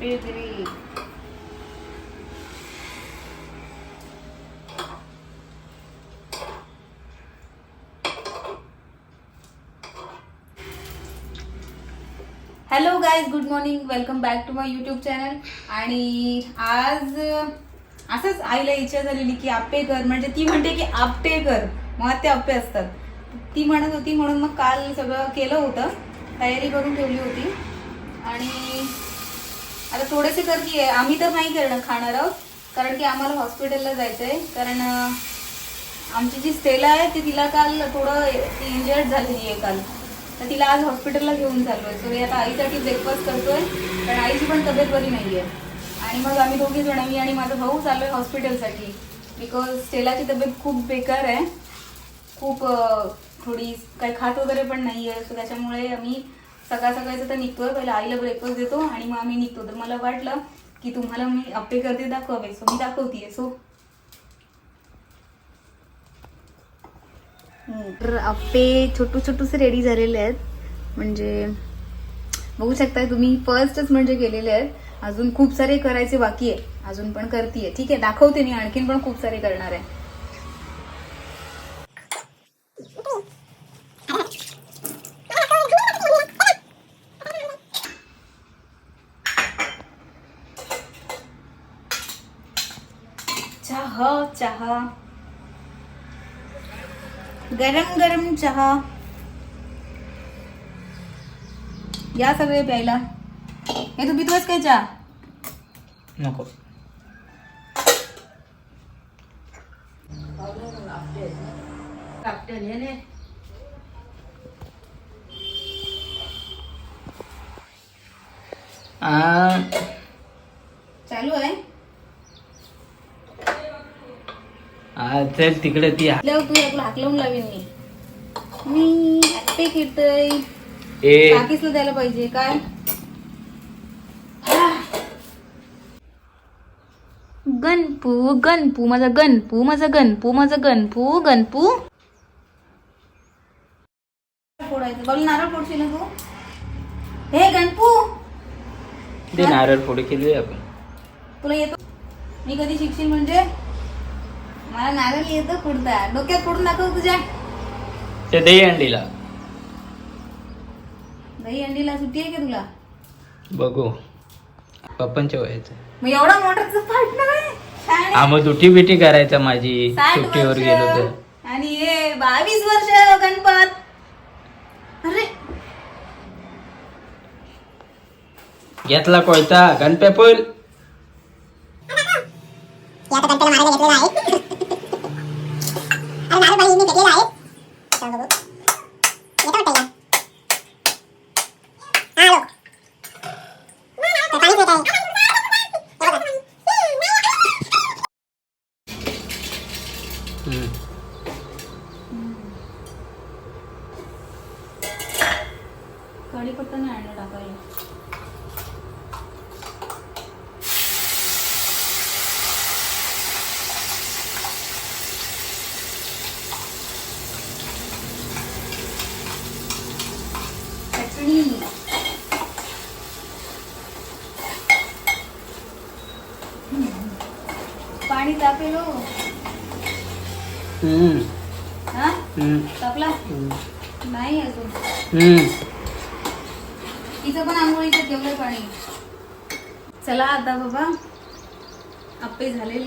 Pedri. Hello guys good morning welcome back to my YouTube channel आणि आज असंच आईला इच्छा झालेली की आप्पे कर म्हणजे ती म्हणते की आपटे कर. मग ते आप्पे असतात. ती म्हणत होती म्हणून मग काल सगळं केलं होतं. तयारी करून ठेवली होती. आणि आता थोडेसे आहे आम्ही तर नाही करणं खाणार आहोत. कारण की आम्हाला हॉस्पिटलला जायचं आहे कारण आमची जी स्टेला आहे ती तिला काल थोडं इंजर्ड झालेली आहे काल. तर तिला आज हॉस्पिटलला घेऊन चाललोय. सो मी आता आईसाठी ब्रेकफास्ट करतोय. कारण आईची पण तब्येत बरी नाही आहे आणि मग आम्ही दोघी जण मी आणि माझा भाऊ चाललो आहे हॉस्पिटलसाठी. बिकॉज स्टेलाची तब्येत खूप बेकार आहे. खूप थोडी काही खात वगैरे पण नाही आहे सो त्याच्यामुळे आम्ही सकाळ सकाळचं तर निघतोय पहिला आईला ब्रेकफास्ट देतो आणि मग आम्ही निघतो. तर मला वाटलं की तुम्हाला मी अप्पे करते दाखवावे सो मी दाखवतीये सो. तर अप्पे छोटू छोटूसे रेडी झालेले आहेत. म्हणजे बघू शकताय तुम्ही फर्स्टच म्हणजे गेलेले आहेत. अजून खूप सारे करायचे बाकी आहे. अजून पण करते ठीक आहे दाखवते मी. आणखीन पण खूप सारे करणार आहे. चहा चहा। गरम गरम चहा। या सगळे प्यायला. हे तू पितोयस काय चहा? नको. आ, चालू आहे. चल तिकडे ती तू लावून मी. ए. द्यायला पाहिजे काय? गणपू गणपू माझा गणपू माझा गणपू माझा गणपू गणपू. फोडायचं. बोल नारळ फोडशील ना तू? हे गणपू. ते नारळ फोडी केली आपण. तुला येतो? मी कधी शिकशील म्हणजे? मला नारळ येतं फोडता डोक्यात फोडून दाखव तुझ्या. ते दही अंडीला. दही अंडीला सुट्टी आहे का तुला? बघू. पप्पांच्या वयाचं. मग एवढा मोठा पार्टनर आहे. हा मग दुटी बिटी करायचा माझी. साठ सुट्टीवर वर्ष. गेलो तर. आणि हे बावीस वर्ष गणपत. अरे. घेतला कोयता गणपेपूल हम्म. कढीपत्ता नाही आणलं टाकायला पाणी तापेल हो. हम्म. हा हम्म. तापला हम्म. नाही अजून हम्म. तिचं पण आंघोळीचं ठेवलंय पाणी चला आता बाबा आप्पे झाले